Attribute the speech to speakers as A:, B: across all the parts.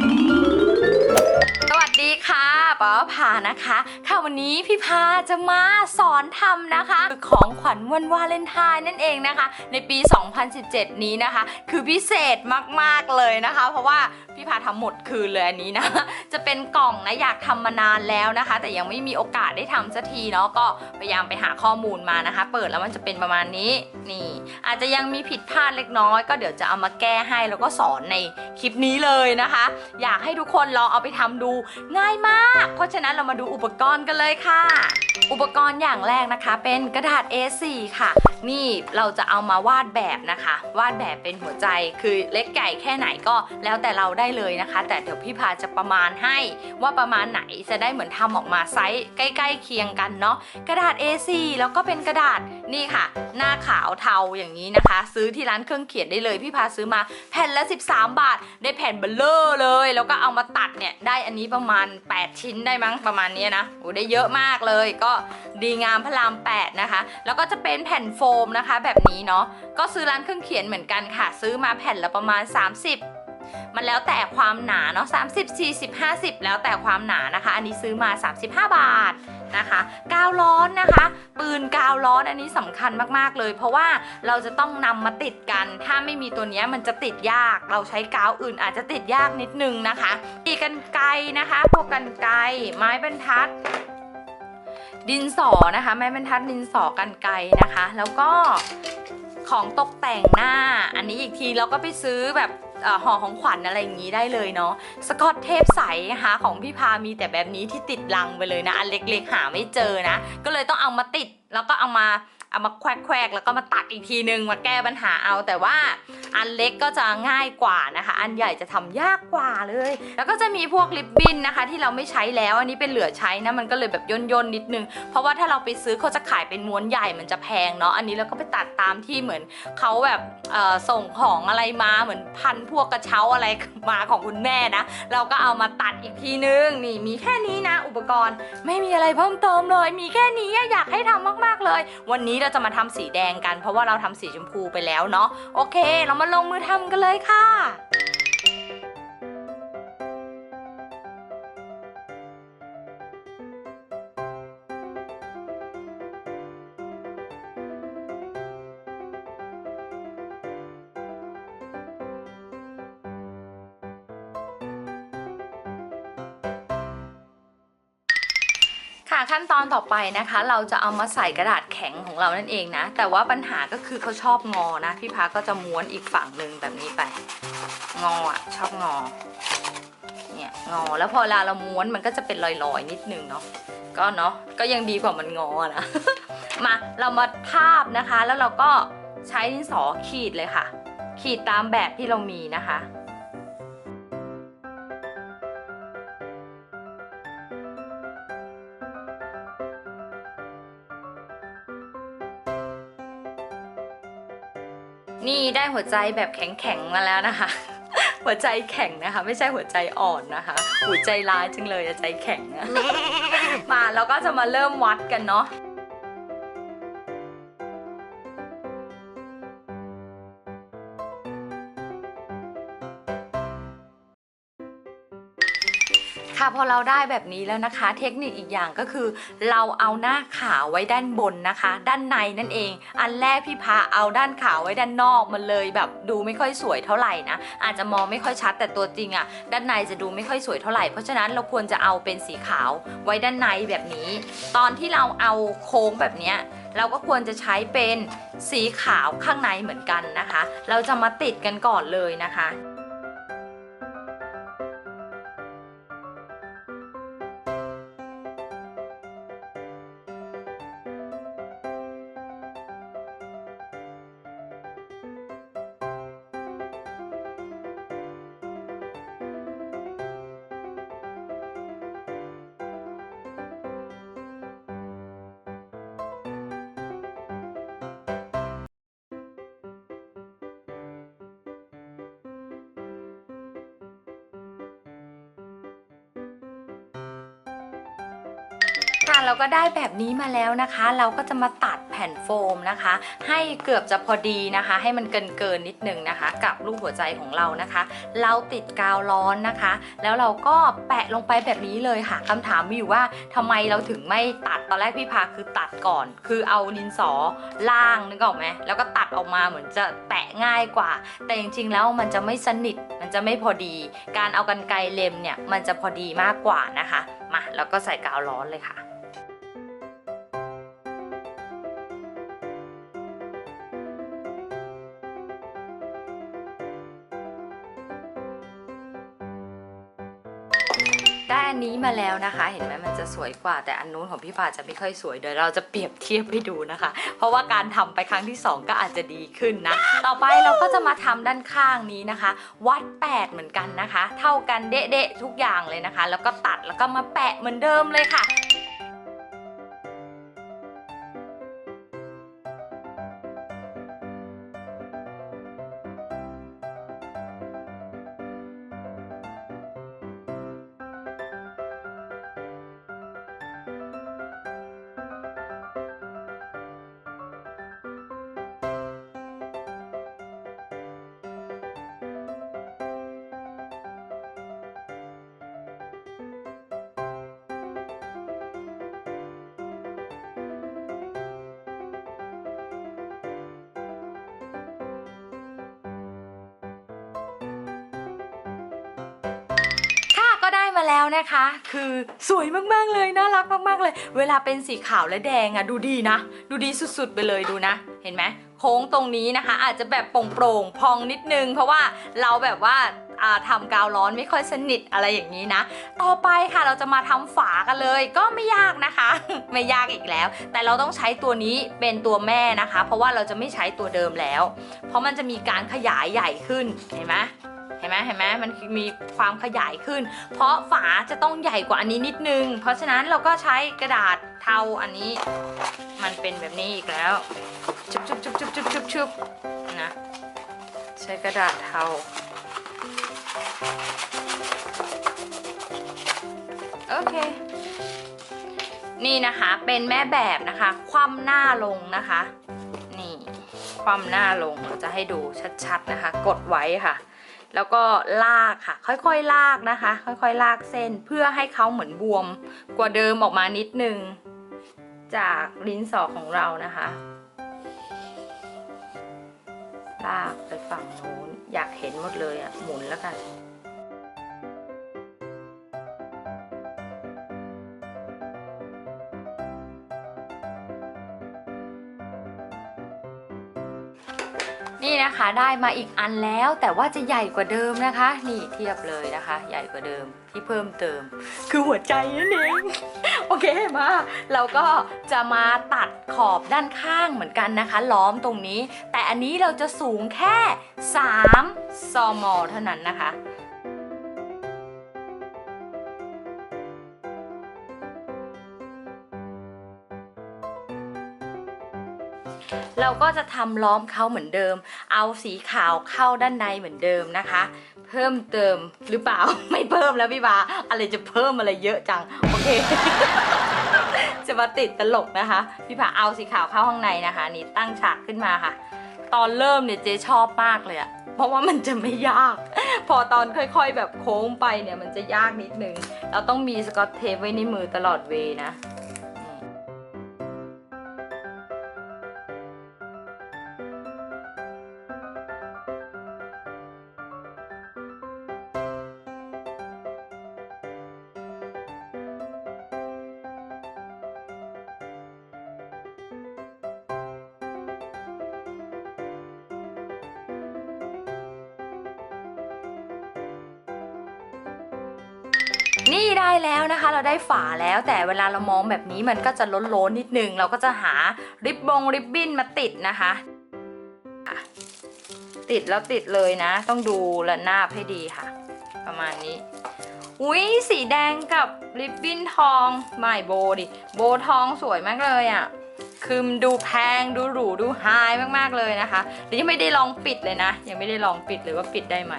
A: สวัส ดีค่ะป้าพานะคะ ค่ะวันนี้พี่พาจะมาสอนทำนะคะของขวัญวันวาเลนไทน์นั่นเองนะคะ ในปี 2017 นี้นะคะ คือพิเศษมากๆเลยนะคะ เพราะว่าพี่พาทำหมดคืนเลยอันนี้นะ จะเป็นกล่องนะอยากทำมานานแล้วนะคะ แต่ยังไม่มีโอกาสได้ทำสักทีเนาะก็พยายามไปหาข้อมูลมานะคะ เปิดแล้วมันจะเป็นประมาณนี้นี่ อาจจะยังมีผิดพลาดเล็กน้อย ก็เดี๋ยวจะเอามาแก้ให้แล้วก็สอนในคลิปนี้เลยนะคะ อยากให้ทุกคนลองเอาไปทำดูง่ายมาก เพราะฉะนั้นเรามาดูอุปกรณ์กันเลยค่ะ อุปกรณ์อย่างแรกนะคะ เป็นกระดาษ A4 ค่ะ นี่เราจะเอามาวาดแบบนะคะ วาดแบบเป็นหัวใจคือเล็กใหญ่แค่ไหนก็แล้วแต่เราได้เลยนะคะ แต่เดี๋ยวพี่พาจะประมาณให้ว่าประมาณไหนจะได้เหมือนทำออกมาไซส์ใกล้ๆเคียงกันเนาะกระดาษ A4 แล้วก็เป็นกระดาษนี่ค่ะ หน้าขาวเทาอย่างนี้นะคะ ซื้อที่ร้านเครื่องเขียนได้เลย พี่พาซื้อมาแผ่นละ 13 บาท ได้แผ่นเบลเลอร์เลย แล้วก็เอามาตัดเนี่ยได้อันนี้ประมาณ 8 ชิ้นได้มั้งประมาณนี้นะโอ้ได้เยอะมากเลยก็ดีงามพระราม 8 นะคะ แล้วก็จะเป็นแผ่นโฟมนะคะ แบบนี้เนาะก็ซื้อร้านเครื่องเขียนเหมือนกันค่ะ ซื้อมาแผ่นละประมาณ 30 มันแล้วแต่ความหนาเนาะ30 40 50 แล้วแต่ความหนานะคะ อันนี้ซื้อมา 35 บาทนะคะกาวร้อนนะคะ ปืนกาวร้อนอันนี้สำคัญมากๆเลย เพราะว่าเราจะต้องนำมาติดกัน ถ้าไม่มีตัวนี้มันจะติดยาก เราใช้กาวอื่นอาจจะติดยากนิดนึงนะคะตีกันไกรนะคะพวกกันไกรไม้บรรทัด ดินสอนะคะ ไม้บรรทัดดินสอกันไกนะคะ แล้วก็ของตกแต่งหน้า อันนี้อีกทีเราก็ไปซื้อแบบห่อของขวัญอะไรอย่างนี้ได้เลยเนาะสกอตเทปใสนะคะของพี่พามีแต่แบบนี้ที่ติดลังไปเลยนะ อันเล็กๆหาไม่เจอนะ ก็เลยต้องเอามาติดแล้วก็เอามา เอามาแควกๆแล้วก็มาตัดอีกทีนึงมาแก้ปัญหาเอา แต่ว่าอันเล็กก็จะง่ายกว่านะคะ อันใหญ่จะทำยากกว่าเลย แล้วก็จะมีพวกลิปบิ้นนะคะ ที่เราไม่ใช้แล้วอันนี้เป็นเหลือใช้นะมันก็เลยแบบย่นๆนนิดนึง เพราะว่าถ้าเราไปซื้อเขาจะขายเป็นม้วนใหญ่มันจะแพงเนาะอันนี้เราก็ไปตัดตามที่เหมือนเขาแบบส่งของอะไรมาเหมือนพันพวกกระเช้าอะไรมาของคุณแม่นะ เราก็เอามาตัดอีกทีนึงนี่มีแค่นี้นะ อุปกรณ์ไม่มีอะไรเพิ่มเติมเลย มีแค่นี้อยากให้ทำมาก ๆเลย วันนี้เราจะมาทำสีแดงกัน เพราะว่าเราทำสีชมพูไปแล้วเนาะโอเค เรามาลงมือทำกันเลยค่ะ ค่ะขั้นตอนต่อไปนะคะ เราจะเอามาใส่กระดาษแข็งของเรานั่นเองนะ แต่ว่าปัญหาก็คือเขาชอบงอนะ พี่พักก็จะม้วนอีกฝั่งหนึ่งแบบนี้ไป งออะชอบงอ เนี่ยงอแล้วพอเวลาเราม้วนมันก็จะเป็นลอยๆนิดนึงเนาะก็เนาะก็ยังดีกว่ามันงอนะ มาเรามาทาบนะคะ แล้วเราก็ใช้ดินสอขีดเลยค่ะ ขีดตามแบบที่เรามีนะคะ ได้หัวใจแบบแข็งๆมาแล้วนะคะ หัวใจแข็งนะคะ ไม่ใช่หัวใจอ่อนนะคะหัวใจร้ายจังเลยอะใจแข็งอะมาเราก็จะมาเริ่มวัดกันเนาะ ค่ะพอเราได้แบบนี้แล้วนะคะ เทคนิคอีกอย่างก็คือ เราเอาหน้าขาวไว้ด้านบนนะคะ ด้านในนั่นเอง อันแรกพี่พาเอาด้านขาวไว้ด้านนอกมันเลยแบบดูไม่ค่อยสวยเท่าไหร่นะอาจจะมองไม่ค่อยชัดแต่ตัวจริงอะ่ะด้านในจะดูไม่ค่อยสวยเท่าไหร่เพราะฉะนั้นเราควรจะเอาเป็นสีขาวไว้ด้านในแบบนี้ ตอนที่เราเอาโค้งแบบนี้เราก็ควรจะใช้เป็นสีขาวข้างในเหมือนกันนะคะ เราจะมาติดกันก่อนเลยนะคะ ค่ะเราก็ได้แบบนี้มาแล้วนะคะ เราก็จะมาตัดแผ่นโฟมนะคะ ให้เกือบจะพอดีนะคะ ให้มันเกินเกินนิดนึงนะคะ กับรูปหัวใจของเรานะคะ เราติดกาวร้อนนะคะ แล้วเราก็แปะลงไปแบบนี้เลยค่ะคำถามมีอยู่ว่าทำไมเราถึงไม่ตัดตอนแรกพี่พาคือตัดก่อน คือเอาดินสอล่างนึกออกไหมแล้วก็ตัดออกมาเหมือนจะแปะง่ายกว่า แต่จริงๆแล้วมันจะไม่สนิทมันจะไม่พอดี การเอากันไกรเล็มเนี่ยมันจะพอดีมากกว่านะคะมาแล้วก็ใส่กาวร้อนเลยค่ะ ได้อันนี้มาแล้วนะคะ เห็นไหมมันจะสวยกว่าแต่อันนู้นของพี่ปาจะไม่ค่อยสวยเดี๋ยวเราจะเปรียบเทียบให้ดูนะคะ เพราะว่าการทำไปครั้งที่ 2 ก็อาจจะดีขึ้นนะ ต่อไปเราก็จะมาทำด้านข้างนี้นะคะ วัด 8 เหมือนกันนะคะ เท่ากันเดะๆทุกอย่างเลยนะคะ แล้วก็ตัดแล้วก็มาแปะเหมือนเดิมเลยค่ะ มาแล้วนะคะ คือสวยมากๆเลยน่ารักมากๆเลย เวลาเป็นสีขาวและแดงอะดูดีนะ ดูดีสุดๆไปเลยดูนะ เห็นไหมโค้งตรงนี้นะคะ อาจจะแบบโปร่งๆพองนิดนึง เพราะว่าเราแบบว่าอ่าทำกาวร้อนไม่ค่อยสนิทอะไรอย่างนี้นะ ต่อไปค่ะเราจะมาทำฝากันเลย ก็ไม่ยากนะคะ ไม่ยากอีกแล้ว แต่เราต้องใช้ตัวนี้เป็นตัวแม่นะคะ เพราะว่าเราจะไม่ใช้ตัวเดิมแล้ว เพราะมันจะมีการขยายใหญ่ขึ้นเห็นไหม เห็นไหมมมันมีความขยายขึ้น เพราะฝาจะต้องใหญ่กว่าอันนี้นิดนึง เพราะฉะนั้นเราก็ใช้กระดาษเทาอันนี้ มันเป็นแบบนี้อีกแล้วชุบชุบชุบชุบชุบชุบชุบนะใช้กระดาษเทาโอเคนี่นะคะเป็นแม่แบบนะคะ คว่ำหน้าลงนะคะ นี่คว่ำหน้าลงเราจะให้ดูชัดๆนะคะ กดไว้ค่ะ แล้วก็ลากค่ะ ค่อยๆลากนะคะ ค่อยๆลากเส้นเพื่อให้เขาเหมือนบวมกว่าเดิมออกมานิดนึง จากลิ้นสอของเรานะคะ ลากไปฝั่งนู้นอยากเห็นหมดเลยอะหมุนแล้วกัน นี่นะคะได้มาอีกอันแล้วแต่ว่าจะใหญ่กว่าเดิมนะคะ นี่เทียบเลยนะคะ ใหญ่กว่าเดิมที่เพิ่มเติม คือหัวใจนั่นเองโอเคมาเราก็จะมาตัดขอบด้านข้างเหมือนกันนะคะ ล้อมตรงนี้ แต่อันนี้เราจะสูงแค่ 3 ซม เท่านั้นนะคะ เราก็จะทำล้อมเขาเหมือนเดิม เอาสีขาวเข้าด้านในเหมือนเดิมนะคะ เพิ่มเติมหรือเปล่า ไม่เพิ่มแล้วพี่บาอะไรจะเพิ่มอะไรเยอะจัง โอเค จะมาติดตลกนะคะ พี่ผาเอาสีขาวเข้าข้างในนะคะ นี่ตั้งฉากขึ้นมาค่ะ ตอนเริ่มเนี่ยเจ๊ชอบมากเลยอะเพราะว่ามันจะไม่ยาก พอตอนค่อยๆ แบบโค้งไปเนี่ยมันจะยากนิดนึง เราต้องมีสกอตเทปไว้ในมือตลอดเวนะ นี่ได้แล้วนะคะ เราได้ฝาแล้วแต่เวลาเรามองแบบนี้มันก็จะล้นๆนิดนึง เราก็จะหาริบบงริบบิ้นมาติดนะคะติดแล้วติดเลยนะ ต้องดูระนาบให้ดีค่ะ ประมาณนี้อุ้ยสีแดงกับริบบิ้นทองไม่โบดิโบทองสวยมากเลยอะ่ะคือมันดูแพงดูหรูดูไฮมากๆเลยนะคะแต่ยังไม่ได้ลองปิดเลยนะ ยังไม่ได้ลองปิดเลยว่าปิดได้ไหม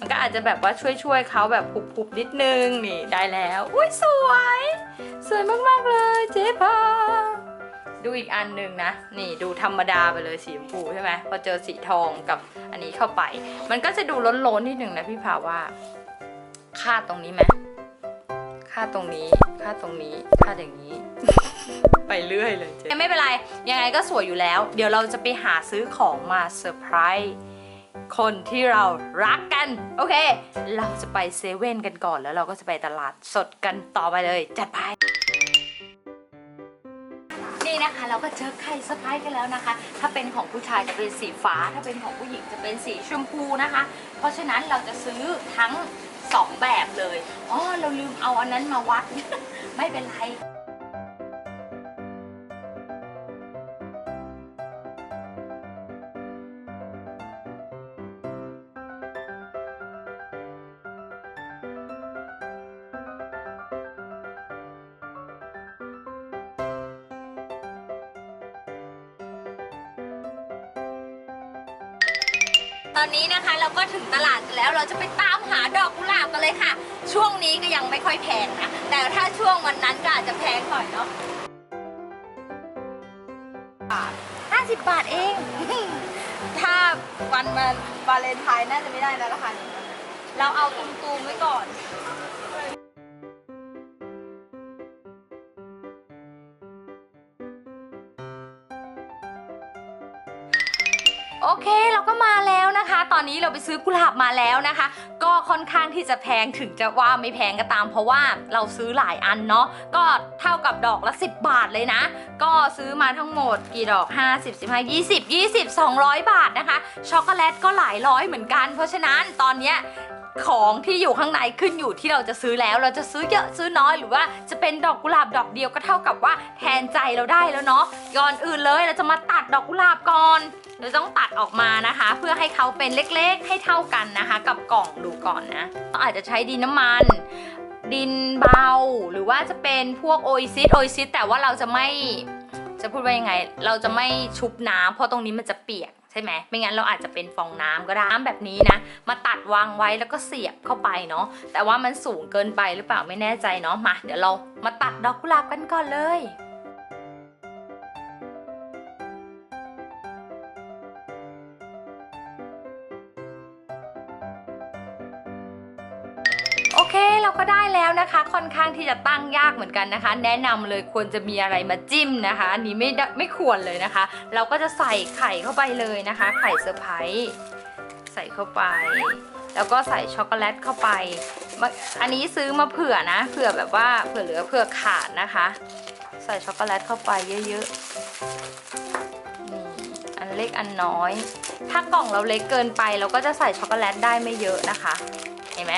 A: มันก็อาจจะแบบว่าช่วยช่วยๆเขาแบบผุบๆนิดนึงนี่ได้แล้ว อุ้ยสวย สวยมากๆเลยเจ๊พาดูอีกอันหนึ่งนะ นี่ดูธรรมดาไปเลยสีชมพูใช่ไหมพอเจอสีทองกับอันนี้เข้าไป มันก็จะดูล้นๆนิดหนึ่งนะพี่ภาว่าคาดตรงนี้ไหมคาดตรงนี้คาดตรงนี้คาดอย่างนี้ ไปเรื่อยเลยเจ๊ไม่เป็นไร ยังไงก็สวยอยู่แล้ว เดี๋ยวเราจะไปหาซื้อของมาเซอร์ไพรส์ คนที่เรารักกัน โอเค เราจะไปเซเว่นกันก่อนแล้วเราก็จะไปตลาดสดกันต่อไปเลย จัดไป นี่นะคะเราก็เจอไข่เซอร์ไพรส์กันแล้วนะคะ ถ้าเป็นของผู้ชายจะเป็นสีฟ้า ถ้าเป็นของผู้หญิงจะเป็นสีชมพูนะคะ เพราะฉะนั้นเราจะซื้อทั้งสองแบบเลย อ๋อ เราลืมเอาอันนั้นมาวัด ไม่เป็นไร อนนี้นะคะ เราก็ถึงตลาดกันแล้วเราจะไปตามหาดอกกุหลาบกันเลยค่ะ ช่วงนี้ก็ยังไม่ค่อยแพงนะ แต่ถ้าช่วงวันนั้นก็อาจจะแพงหน่อยเนาะห้าสิบบาทเอง ถ้าวันมันวาเลนไทน์น่าจะไม่ได้แล้วราคานี้เราเอาตุมๆไว้ก่อน เคเราก็มาแล้วนะคะ ตอนนี้เราไปซื้อกุหลาบมาแล้วนะคะ ก็ค่อนข้างที่จะแพงถึงจะว่าไม่แพงก็ตาม เพราะว่าเราซื้อหลายอันเนาะก็เท่ากับดอกละ10 บาทเลยนะ ก็ซื้อมาทั้งหมดกี่ดอก 50 15 20 20 200 บาทนะคะ ช็อกโกแลตก็หลายร้อยเหมือนกัน เพราะฉะนั้นตอนเนี้ยของที่อยู่ข้างในขึ้นอยู่ที่เราจะซื้อแล้ว เราจะซื้อเยอะซื้อน้อยหรือว่าจะเป็นดอกกุหลาบดอกเดียวก็เท่ากับว่าแทนใจเราได้แล้วเนาะก่อนอื่นเลยเราจะมาตัดดอกกุหลาบก่อน เราต้องตัดออกมานะคะ เพื่อให้เขาเป็นเล็กๆ ให้เท่ากันนะคะ กับกล่องดูก่อนนะเราอาจจะใช้ดินน้ำมัน ดินเบา หรือว่าจะเป็นพวกโอซิสโอซิสแต่ว่าเราจะไม่จะพูดว่ายังไง เราจะไม่ชุบน้ำเพราะตรงนี้มันจะเปียกใช่ไหมไม่งั้นเราอาจจะเป็นฟองน้ำก็ได้น้ำแบบนี้นะ มาตัดวางไว้แล้วก็เสียบเข้าไปเนาะ แต่ว่ามันสูงเกินไปหรือเปล่าไม่แน่ใจเนาะ มา เดี๋ยวเรามาตัดดอกกุหลาบกันก่อนเลย เคเราก็ได้แล้วนะคะ ค่อนข้างที่จะตั้งยากเหมือนกันนะคะ แนะนำเลยควรจะมีอะไรมาจิ้มนะคะอันนี้ไม่ได้ไม่ควรเลยนะคะ เราก็จะใส่ไข่เข้าไปเลยนะคะ ไข่เซอร์ไพรส์ใส่เข้าไป แล้วก็ใส่ช็อกโกแลตเข้าไป อันนี้ซื้อมาเผื่อนะเผื่อแบบว่าเผื่อเหลือเผื่อขาดนะคะ ใส่ช็อกโกแลตเข้าไปเยอะๆอันเล็กอันน้อย ถ้ากล่องเราเล็กเกินไป เราก็จะใส่ช็อกโกแลตได้ไม่เยอะนะคะ เห็นไหม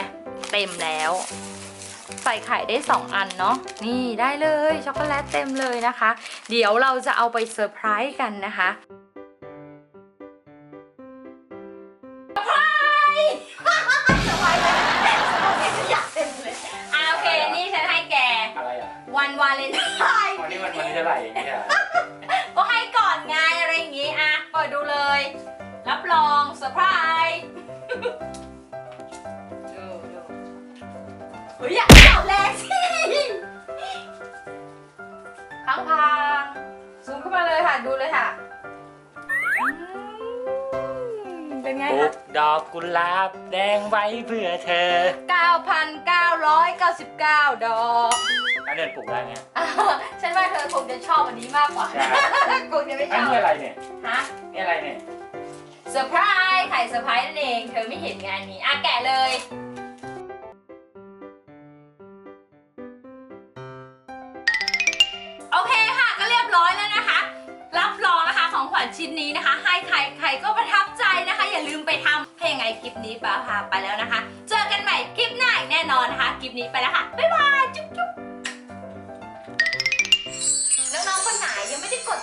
A: เต็มแล้ว ใส่ไข่ได้ 2 อันเนาะนี่ได้เลยช็อกโกแลตเต็มเลยนะคะ เดี๋ยวเราจะเอาไปเซอร์ไพรส์กันนะคะเซอร์ไพรส์เซอร์ไพรส์อยากเต็มเลยโอเคนี่ฉันให้แก
B: อะไรอะ
A: วันวาเลนไทน์
B: วันนี้มันวันนี้เท่าไหร่เนี่ย
A: ก็ให้ก่อนไงอะไรอย่างงี้ อะเปิดดูเลย รับรองเซอร์ไพรส์ ฮ้ยอย่าจับแรงสิพังพังๆซูมเข้ามาเลยค่ะ ดูเลยค่ะอืมเป็นไง
B: ปลู
A: คะ
B: กดอกกุหลาบแดงไว้เพื่อเธอ
A: 9,999 ดอก
B: อันเดินปลูกได้ไง
A: อ้าวฉันว่าเธอคงจะชอบอันนี้มากกว่า
B: ใช่
A: คงจะไม่ช
B: อัน
A: อบ
B: นี้อะไรเนี่ย
A: ฮะ
B: นี่อะไรเนี่ย
A: เซอร์ไพรส์ไข่เซอร์ไพรส์นั่นเอง เธอไม่เห็นงานนี้อะแกะเลย รับรองนะคะของขวัญชิ้นนี้นะคะ ให้ใครใครก็ประทับใจนะคะ อย่าลืมไปทำเพลงไงคลิปนี้ป้าพาไปแล้วนะคะ เจอกันใหม่คลิปหน้าอีกแน่นอนนะคะ คลิปนี้ไปแล้วค่ะ บ๊ายบายจุ๊บ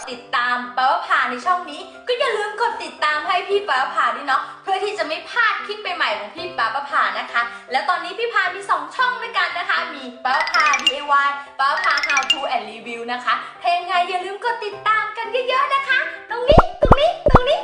A: ติดตามปาวภาในช่องนี้ ก็อย่าลืมกดติดตามให้พี่ปาวภาด้วยเนาะเพื่อที่จะไม่พลาดคลิปใหม่ๆของพี่ปาวภานะคะ แล้วตอนนี้พี่พามี2ช่องด้วยกันนะคะ มีปาวภา DIY ปาวภา How to and Review นะคะเพลงไงอย่าลืมกดติดตามกันเยอะๆนะคะ ตรงนี้ตรงนี้ตรงนี้